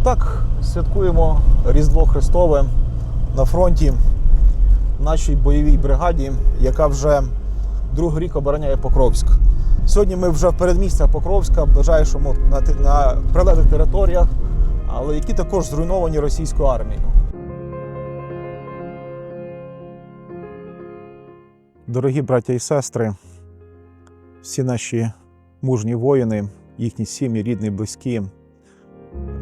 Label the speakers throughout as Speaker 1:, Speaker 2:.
Speaker 1: Отак святкуємо Різдво Христове на фронті нашій бойовій бригаді, яка вже другий рік обороняє Покровськ. Сьогодні ми вже в передмістя Покровська, в ближайшому на, на прилеглих територіях, але які також зруйновані російською армією. Дорогі браття і сестри, всі наші мужні воїни, їхні сім'ї, рідні, близькі.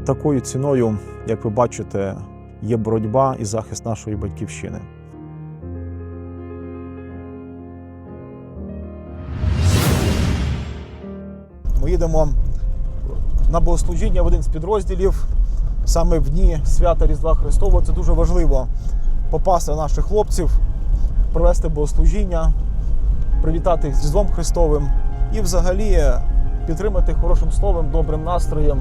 Speaker 1: Такою ціною, як ви бачите, є боротьба і захист нашої батьківщини. Ми їдемо на богослужіння в один з підрозділів. Саме в дні свята Різдва Христового це дуже важливо попасти на наших хлопців, провести богослужіння, привітати з Різдвом Христовим і взагалі підтримати хорошим словом, добрим настроєм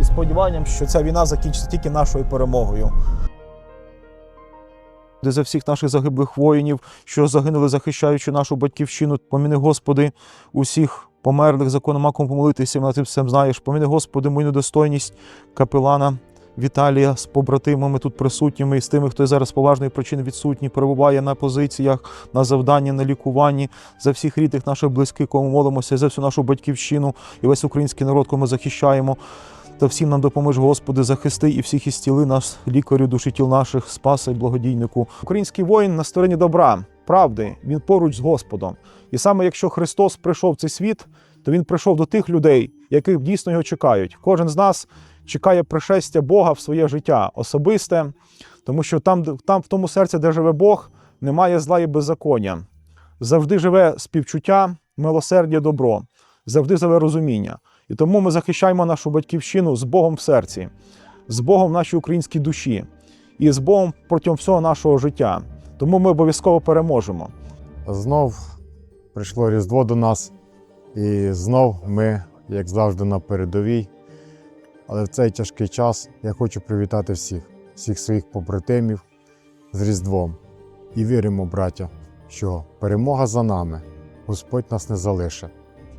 Speaker 1: і сподіванням, що ця війна закінчиться тільки нашою перемогою. Де за всіх наших загиблих воїнів, що загинули, захищаючи нашу батьківщину, поміни Господи, усіх померлих законом кому помолитися, на ти все знаєш. Поміни Господи, мою недостойність капелана Віталія з побратимами тут присутніми і з тими, хто зараз з поважної причини відсутній, перебуває на позиціях, на завданні, на лікуванні, за всіх рідних наших близьких, кому молимося, за всю нашу батьківщину і весь український народ, кого ми захищаємо. Та всім нам допоможе, Господи, захисти і всіх із тіли нас, лікарю, душі тіл наших, спаси, благодійнику. Український воїн на стороні добра, правди, він поруч з Господом. І саме якщо Христос прийшов в цей світ, то він прийшов до тих людей, яких дійсно його чекають. Кожен з нас чекає пришестя Бога в своє життя особисте, тому що там, там в тому серці, де живе Бог, немає зла і беззаконня. Завжди живе співчуття, милосердя, добро, завжди живе розуміння. І тому ми захищаємо нашу батьківщину з Богом в серці, з Богом в нашій українській душі і з Богом протягом всього нашого життя. Тому ми обов'язково переможемо.
Speaker 2: Знов прийшло Різдво до нас, і знов ми, як завжди, на передовій. Але в цей тяжкий час я хочу привітати всіх, всіх своїх побратимів з Різдвом. І віримо, браття, що перемога за нами, Господь нас не залишить.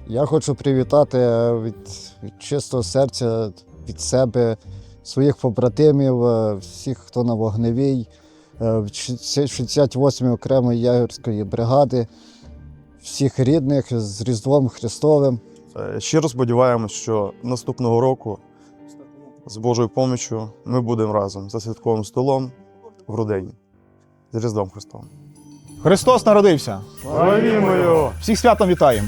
Speaker 3: Я хочу привітати від, від чистого серця, від себе, своїх побратимів, е, всіх, хто на вогневій, е, 68-ї окремої ягерської бригади, всіх рідних з Різдвом Христовим.
Speaker 4: Е, Щиро сподіваємось, що наступного року з Божою поміччю ми будемо разом за святковим столом в родині. З Різдвом Христовим.
Speaker 1: Христос народився!
Speaker 2: Славімо!
Speaker 1: Всіх святом вітаємо!